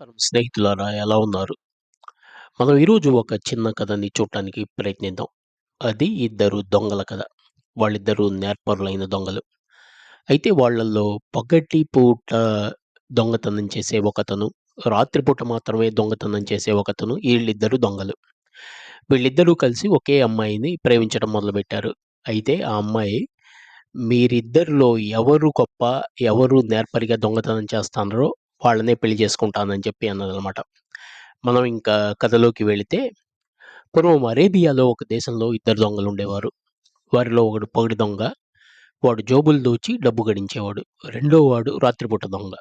నమస్కారం స్నేహితులారా ఎలా ఉన్నారు? మనం ఈరోజు ఒక చిన్న కథని చూడటానికి ప్రయత్నిద్దాం. అది ఇద్దరు దొంగల కథ. వాళ్ళిద్దరూ నేర్పరులైన దొంగలు. అయితే వాళ్ళల్లో పగటి పూట దొంగతనం చేసే ఒకతను, రాత్రిపూట మాత్రమే దొంగతనం చేసే ఒకతను వీళ్ళిద్దరు దొంగలు. వీళ్ళిద్దరూ కలిసి ఒకే అమ్మాయిని ప్రేమించడం మొదలుపెట్టారు. అయితే ఆ అమ్మాయి మీరిద్దరిలో ఎవరు గొప్ప, ఎవరు నేర్పరిగా దొంగతనం చేస్తున్నారో వాళ్ళనే పెళ్ళి చేసుకుంటానని చెప్పి అన్నదనమాట. మనం ఇంకా కథలోకి వెళితే పూర్వం అరేబియాలో ఒక దేశంలో ఇద్దరు దొంగలు ఉండేవారు వారిలో ఒకడు పగటి దొంగ. వాడు జేబులు దోచి డబ్బు గడించేవాడు. రెండో వాడు రాత్రిపూట దొంగ.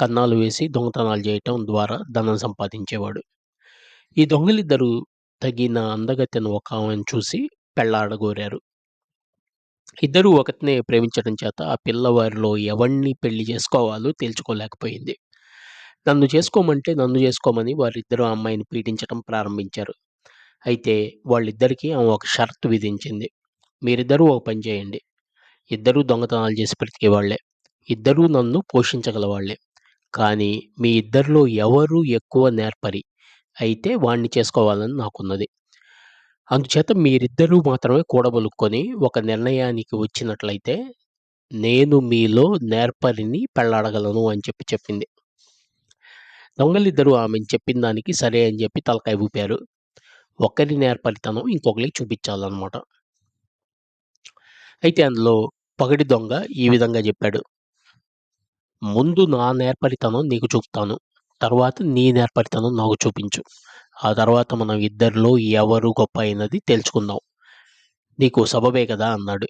కన్నాలు వేసి దొంగతనాలు చేయటం ద్వారా ధనం సంపాదించేవాడు. ఈ దొంగలిద్దరూ తగిన అందగత్తెను ఒకామెను చూసి పెళ్ళాడగోరారు. ఇద్దరూ ఒకతనే ప్రేమించడం చేత ఆ పిల్లవారిలో ఎవరిని ఎవడిని పెళ్ళి చేసుకోవాలో తేల్చుకోలేకపోయింది. నన్ను చేసుకోమంటే నన్ను చేసుకోమని వారిద్దరూ ఆ అమ్మాయిని పీడించటం ప్రారంభించారు. అయితే వాళ్ళిద్దరికీ ఆమె ఒక షరతు విధించింది. మీరిద్దరూ ఒక పని చేయండి. ఇద్దరూ దొంగతనాలు చేసి బ్రతికేవాళ్ళే. ఇద్దరూ నన్ను పోషించగలవాళ్ళే. కానీ మీ ఇద్దరిలో ఎవరు ఎక్కువ నేర్పరి అయితే వాణ్ణి చేసుకోవాలని నాకున్నది. అందుచేత మీరిద్దరూ మాత్రమే కూడబలుక్కొని ఒక నిర్ణయానికి వచ్చినట్లయితే నేను మీలో నేర్పరిని పెళ్ళాడగలను అని చెప్పి చెప్పింది. దొంగలిద్దరూ ఆమెను చెప్పిన దానికి సరే అని చెప్పి తలకాయ ఊపారు. ఒకరి నేర్పరితనం ఇంకొకరికి చూపించాలన్నమాట. అయితే అందులో పగటి దొంగ ఈ విధంగా చెప్పాడు. ముందు నా నేర్పరితనం నీకు చూపుతాను. తర్వాత నీ నేర్పరితనం నాకు చూపించు. ఆ తర్వాత మనం ఇద్దరిలో ఎవరు గొప్ప అయినది తెలుసుకుందాం నీకు సబబే కదా అన్నాడు.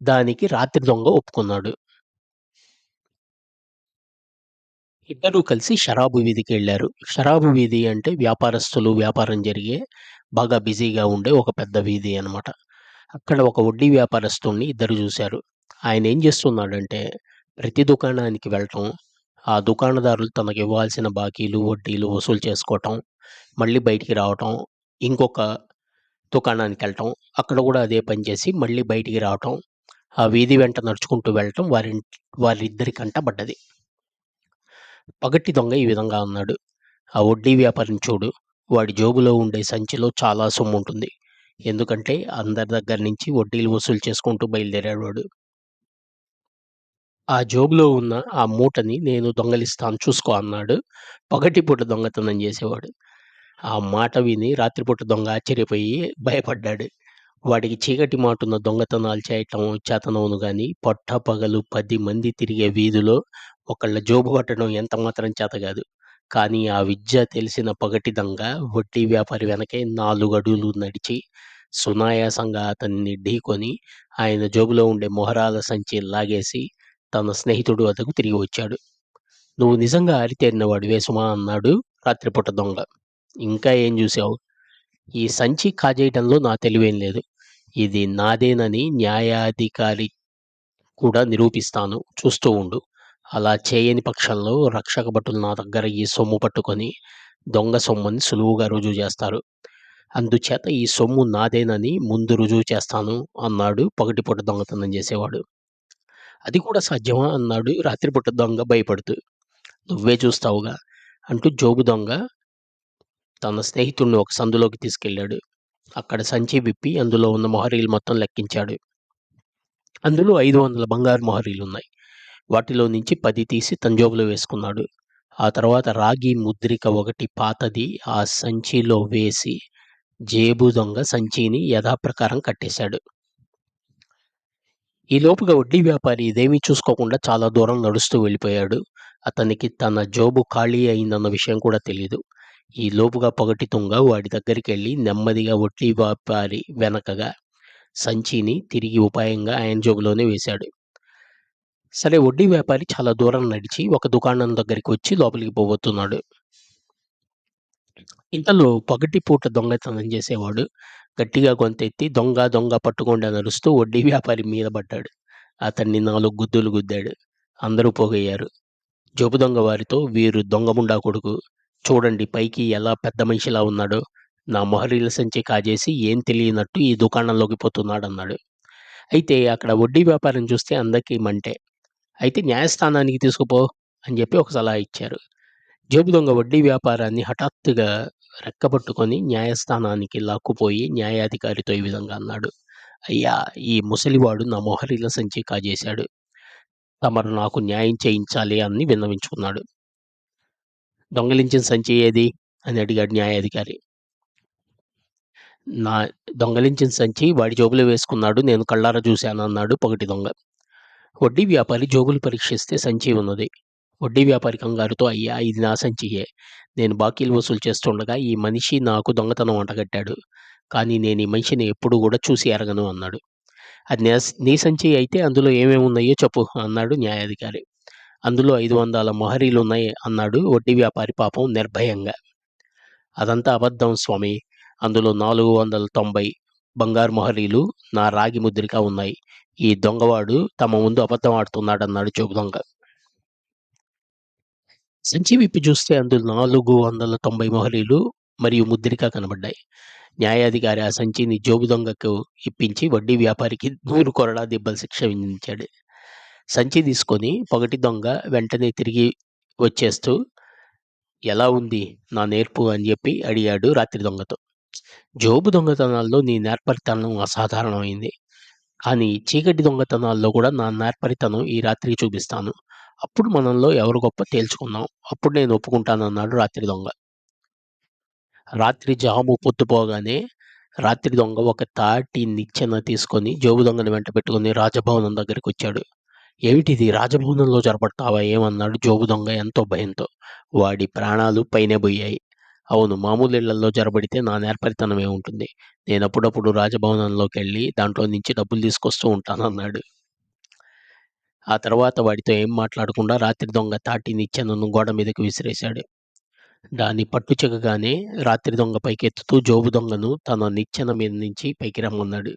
దానికి రాత్రి దొంగ ఒప్పుకున్నాడు. ఇద్దరూ కలిసి షరాబు వెళ్ళారు షరాబు వీధి అంటే వ్యాపారస్తులు వ్యాపారం జరిగే బాగా బిజీగా ఉండే ఒక పెద్ద వీధి అనమాట. అక్కడ ఒక వడ్డీ వ్యాపారస్తుడిని ఇద్దరు చూశారు. ఆయన ఏం చేస్తున్నాడంటే ప్రతి దుకాణానికి వెళ్ళటం, ఆ దుకాణదారులు తనకివ్వాల్సిన బాకీలు, వడ్డీలు వసూలు చేసుకోవటం, మళ్ళీ బయటికి రావటం, ఇంకొక దుకాణానికి వెళ్ళటం అక్కడ కూడా అదే పని చేసి మళ్ళీ బయటికి రావటం, ఆ వీధి వెంట నడుచుకుంటూ వెళ్ళటం వారి వారిద్దరి కంట పడ్డది. పగటి దొంగ ఈ విధంగా ఉన్నాడు ఆ వడ్డీ వ్యాపారిని చూడు. వాడి జేబులో ఉండే సంచిలో చాలా సొమ్ము ఉంటుంది ఎందుకంటే అందరి దగ్గర నుంచి వడ్డీలు వసూలు చేసుకుంటూ బయలుదేరాడు వాడు. ఆ జోబులో ఉన్న ఆ మూటని నేను దొంగిలిస్తాను చూసుకో అన్నాడు పగటిపూట దొంగతనం చేసేవాడు. ఆ మాట విని రాత్రిపూట దొంగ ఆశ్చర్యపోయి భయపడ్డాడు. వాడికి చీకటి మాటున దొంగతనాలు చేయటం చేతనవును గాని పట్టపగలు 10 మంది తిరిగే వీధిలో ఒకళ్ళ జోబు పట్టడం ఎంత మాత్రం చేత కాదు. కానీ ఆ విద్య తెలిసిన పగటి దొంగ వడ్డీ వ్యాపారి వెనకే నాలుగు అడుగులు నడిచి సునాయాసంగా అతన్ని ఢీకొని ఆయన జేబులో ఉండే మొహరాల సంచి లాగేసి తన స్నేహితుడు వద్దకు తిరిగి వచ్చాడు. నువ్వు నిజంగా ఆరితేరిన వాడివే సుమా అన్నాడు రాత్రిపూట దొంగ. ఇంకా ఏం చూసావు ఈ సంచి కాజేయటంలో నా తెలివేం లేదు. ఇది నాదేనని న్యాయాధికారి కూడా నిరూపిస్తాను చూస్తూ ఉండు. అలా చేయని పక్షంలో రక్షక భటులు నా దగ్గర ఈ సొమ్ము పట్టుకొని దొంగ సొమ్ముని సులువుగా రుజువు చేస్తారు. అందుచేత ఈ సొమ్ము నాదేనని ముందు రుజువు చేస్తాను అన్నాడు పగటిపూట దొంగతనం చేసేవాడు. అది కూడా సాధ్యమా అన్నాడు రాత్రిపూట దొంగ భయపడుతూ. నువ్వే చూస్తావుగా అంటూ జోబు దొంగ తన స్నేహితుడిని ఒక సందులోకి తీసుకెళ్ళాడు. అక్కడ సంచి విప్పి అందులో ఉన్న మొహరీలు మొత్తం లెక్కించాడు. అందులో 500 బంగారు మొహరీలు ఉన్నాయి వాటిలో నుంచి పది తీసి తన జోబులో వేసుకున్నాడు. ఆ తర్వాత రాగి ముద్రిక ఒకటి పాతది ఆ సంచిలో వేసి జేబు దొంగ సంచిని యథాప్రకారం కట్టేశాడు. ఈలోపుగా వడ్డీ వ్యాపారి ఇదేమీ చూసుకోకుండా చాలా దూరం నడుస్తూ వెళ్ళిపోయాడు. అతనికి తన జేబు ఖాళీ అయిందన్న విషయం కూడా తెలీదు. ఈలోపుగా పగటి తుంగ వాడి దగ్గరికి వెళ్ళి నెమ్మదిగా వడ్డీ వ్యాపారి వెనకగా సంచిని తిరిగి ఉపాయంగా ఆయన జేబులోనే వేశాడు. సరే వడ్డీ వ్యాపారి చాలా దూరం నడిచి ఒక దుకాణం దగ్గరికి వచ్చి లోపలికి పోబోతున్నాడు. ఇంతలో పగటి పూట దొంగతనం చేసేవాడు గట్టిగా గొంతెత్తి దొంగ దొంగ పట్టుకోండి అని అరుస్తూ వడ్డీ వ్యాపారి మీద పడ్డాడు. అతన్ని నాలుగు గుద్దులు గుద్దాడు. అందరూ పోగయ్యారు. జబు దొంగ వారితో వీరు దొంగముండా కొడుకు. చూడండి పైకి ఎలా పెద్ద మనిషిలా ఉన్నాడో. నా మొహరీల సంచి కాజేసి ఏం తెలియనట్టు ఈ దుకాణంలోకి పోతున్నాడు అన్నాడు అయితే అక్కడ వడ్డీ వ్యాపారం చూస్తే అందరికీ మంటే. అయితే న్యాయస్థానానికి తీసుకుపో అని చెప్పి ఒక సలహా ఇచ్చారు. జోబు దొంగ వడ్డీ వ్యాపారాన్ని హఠాత్తుగా రెక్కపట్టుకొని న్యాయస్థానానికి లాక్కుపోయి న్యాయాధికారితో ఈ విధంగా అన్నాడు. అయ్యా! ఈ ముసలివాడు నా మొహరిల సంచి కాజేశాడు. తమరు నాకు న్యాయం చేయించాలి అని విన్నవించుకున్నాడు. దొంగలించిన సంచి ఏది? అని అడిగాడు న్యాయాధికారి. నా దొంగలించిన సంచి వాడి జోబులో వేసుకున్నాడు. నేను కళ్ళారా చూశాను అన్నాడు పొగటి దొంగ. వడ్డీ వ్యాపారి జోబులు పరీక్షిస్తే సంచి ఉన్నది. వడ్డీ వ్యాపారి కంగారుతో అయ్యా! ఇది నా సంచియే. నేను బాకీలు వసూలు చేస్తుండగా ఈ మనిషి నాకు దొంగతనం అంటగట్టాడు. కానీ నేను ఈ మనిషిని ఎప్పుడూ కూడా చూసి ఎరగను అన్నాడు. అది నేస్ నీ సంచి అయితే అందులో ఏమేమి ఉన్నాయో చెప్పు అన్నాడు న్యాయాధికారి. అందులో ఐదు వందల మొహరీలు ఉన్నాయి అన్నాడు వడ్డీ వ్యాపారి పాపం నిర్భయంగా. అదంతా అబద్ధం స్వామి అందులో నాలుగు వందల తొంభై బంగారు మొహరీలు నా రాగి ముద్రిక ఉన్నాయి. ఈ దొంగవాడు తమ ముందు అబద్ధం ఆడుతున్నాడన్నాడు జేబు దొంగ. సంచి విప్పి చూస్తే అందులో నాలుగు వందల తొంభై మొహరీలు మరియు ముద్రిక కనబడ్డాయి. న్యాయాధికారి ఆ సంచిని జోబు దొంగకు ఇప్పించి వడ్డీ వ్యాపారికి నూరు కొరడా దెబ్బల శిక్ష విధించాడు. సంచి తీసుకొని పొగటి దొంగ వెంటనే తిరిగి వచ్చేస్తూ ఎలా ఉంది నా నేర్పు అని చెప్పి అడిగాడు రాత్రి దొంగతో. జోబు దొంగతనాల్లో నీ నేర్పరితనం అసాధారణమైంది. కానీ చీకటి దొంగతనాల్లో కూడా నా నేర్పరితనం ఈ రాత్రి చూపిస్తాను. అప్పుడు మనంలో ఎవరు గొప్ప తేల్చుకుందాం. అప్పుడు నేను ఒప్పుకుంటానన్నాడు రాత్రి దొంగ. రాత్రి జాము పొద్దుపోగానే రాత్రి దొంగ ఒక తాటి నిచ్చెన తీసుకొని జోబు దొంగని వెంట పెట్టుకుని రాజభవనం దగ్గరికి వచ్చాడు ఏమిటిది రాజభవనంలో జరపడతావా ఏమన్నాడు జోబు దొంగ ఎంతో భయంతో. వాడి ప్రాణాలు పైనే పోయాయి అవును మామూలు ఇళ్ళలో జరబడితే నా నేర్పరితనం ఏముంటుంది. రాజభవనంలోకి రాజభవనంలోకెళ్ళి దాంట్లో నుంచి డబ్బులు తీసుకొస్తూ ఉంటానన్నాడు. ఆ తర్వాత వాడితో ఏం మాట్లాడకుండా రాత్రి దొంగ తాటి నిచ్చెనను గోడ మీదకి విసిరేశాడు. దాన్ని పట్టు చిక్కగానే రాత్రి దొంగ పైకెత్తుతూ జోబు దొంగను తన నిచ్చెన మీద నుంచి పైకి రమ్మన్నాడు.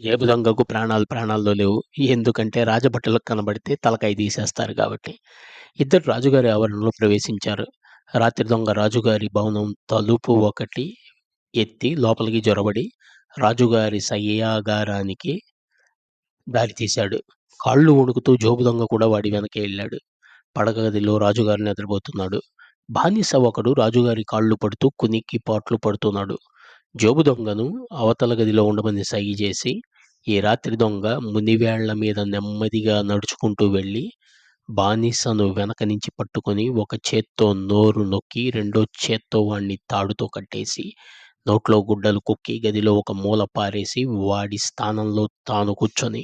జేబు దొంగకు ప్రాణాలు ప్రాణాల్లో లేవు. ఎందుకంటే రాజభటులకు కనబడితే తలకాయ తీసేస్తారు కాబట్టి. ఇద్దరు రాజుగారి ఆవరణలో ప్రవేశించారు. రాత్రి దొంగ రాజుగారి భవనం తలుపు ఒకటి ఎత్తి లోపలికి జొరబడి రాజుగారి దారి తీశాడు కాళ్ళు వణుకుతూ జేబు దొంగ కూడా వాడి వెనకే వెళ్ళాడు పడక గదిలో రాజుగారు నిద్రపోతున్నాడు. బానిస ఒకడు రాజుగారి కాళ్ళు పడుతూ కునికి పాట్లు పడుతున్నాడు. జేబు దొంగను అవతల గదిలో ఉండమని సై చేసి ఈ రాత్రి దొంగ మునివేళ్ళ మీద నెమ్మదిగా నడుచుకుంటూ వెళ్ళి బానిసను వెనక నుంచి పట్టుకొని ఒక చేత్తో నోరు నొక్కి రెండో చేత్తో వాణ్ణి తాడుతో కట్టేసి నోట్లో గుడ్డలు కుక్కి గదిలో ఒక మూల పారేసి వాడి స్థానంలో తాను కూర్చొని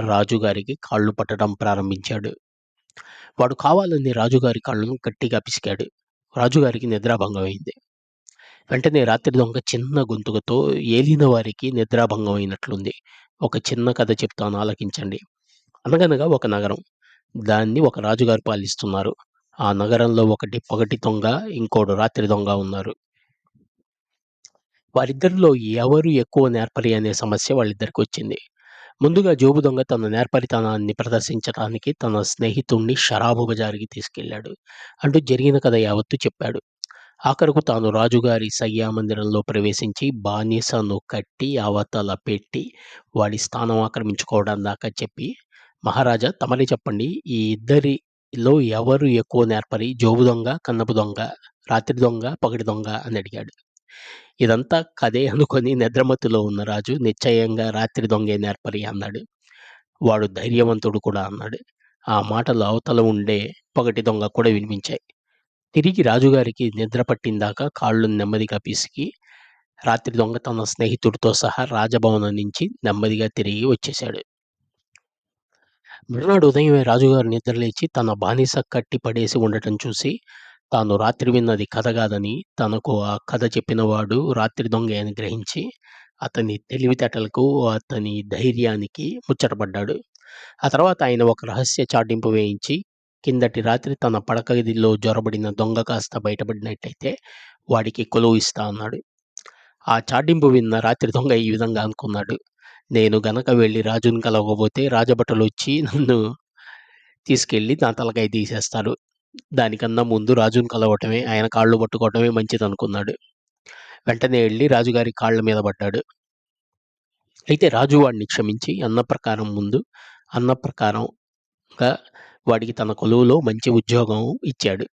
రాజుగారికి కాళ్ళు పట్టడం ప్రారంభించాడు. వాడు కావాలని రాజుగారి కాళ్ళను గట్టిగా పిసికాడు. రాజుగారికి నిద్రాభంగం అయింది. వెంటనే రాత్రి దొంగ చిన్న గొంతుకతో ఏలిన వారికి నిద్రాభంగం అయినట్లుంది. ఒక చిన్న కథ చెప్తాను ఆలకించండి. అనగనగా ఒక నగరం. దాన్ని ఒక రాజుగారు పాలిస్తున్నారు. ఆ నగరంలో ఒకటి పగటి దొంగ, ఇంకోడు రాత్రి దొంగ ఉన్నారు. వారిద్దరిలో ఎవరు ఎక్కువ నేర్పరి అనే సమస్య వాళ్ళిద్దరికి వచ్చింది ముందుగా జోబు దొంగ తన నేర్పరితనాన్ని ప్రదర్శించడానికి తన స్నేహితుణ్ణి షరాబు బజారుకి తీసుకెళ్ళాడు. అంటూ జరిగిన కథ యావత్తూ చెప్పాడు. ఆఖరుకు తాను రాజుగారి శయ్యామందిరంలో ప్రవేశించి బానిసను కట్టి అవతల పెట్టి వాడి స్థానం ఆక్రమించుకోవడం దాకా చెప్పి మహారాజా తమరే చెప్పండి ఈ ఇద్దరిలో ఎవరు ఎక్కువ నేర్పరి జోబు దొంగ, కన్నపు దొంగ, రాత్రి దొంగ, పగటి దొంగ అని అడిగాడు. ఇదంతా కదే అనుకొని నిద్రమత్తులో ఉన్న రాజు నిశ్చయంగా రాత్రి దొంగే నేర్పరి అన్నాడు. వాడు ధైర్యవంతుడు కూడా అన్నాడు. ఆ మాటలు అవతల ఉండే పగటి దొంగ కూడా వినిపించాయి. తిరిగి రాజుగారికి నిద్ర పట్టిందాకా కాళ్ళు నెమ్మదిగా పిసికి రాత్రి దొంగ తన స్నేహితుడితో సహా రాజభవనం నుంచి నెమ్మదిగా తిరిగి వచ్చేశాడు. మర్నాడు ఉదయమే రాజుగారు నిద్రలేచి తన బానిస కట్టి పడేసి ఉండటం చూసి తాను రాత్రి విన్నది కథ కాదని తనకు ఆ కథ చెప్పినవాడు రాత్రి దొంగ అని గ్రహించి అతని తెలివితేటలకు, అతని ధైర్యానికి ముచ్చటపడ్డాడు. ఆ తర్వాత ఆయన ఒక రహస్య చాటింపు వేయించి కిందటి రాత్రి తన పడక గదిలో జొరబడిన దొంగ కాస్త బయటపడినట్టయితే వాడికి కొలువు ఇస్తా అన్నాడు. ఆ చాటింపు విన్న రాత్రి దొంగ ఈ విధంగా అనుకున్నాడు. నేను గనక వెళ్ళి రాజుని కలవకపోతే రాజభటలు వచ్చి నన్ను తీసుకెళ్ళి నా తలకాయ తీసేస్తారు. దానికన్నా ముందు రాజును కలవటమే, ఆయన కాళ్ళు పట్టుకోవటమే మంచిదనుకున్నాడు. వెంటనే వెళ్ళి రాజుగారి కాళ్ళ మీద పడ్డాడు. అయితే రాజు వాడిని క్షమించి అన్న ప్రకారం ముందు అన్న ప్రకారంగా వాడికి తన కొలువులో మంచి ఉద్యోగం ఇచ్చాడు.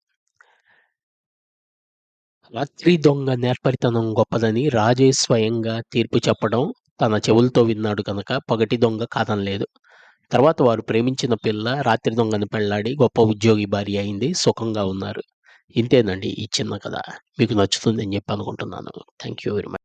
రాత్రి దొంగ నేర్పరితనం గొప్పదని రాజే స్వయంగా తీర్పు చెప్పడం తన చెవులతో విన్నాడు కనుక పగటి దొంగ కాదనలేదు. తర్వాత వారు ప్రేమించిన పిల్ల రాత్రి దొంగని పెళ్ళాడి గొప్ప ఉద్యోగి భార్య అయింది. సుఖంగా ఉన్నారు. ఇంతేనండి ఈ చిన్న కథ. మీకు నచ్చుతుందని చెప్పి అనుకుంటున్నాను. Thank you very much.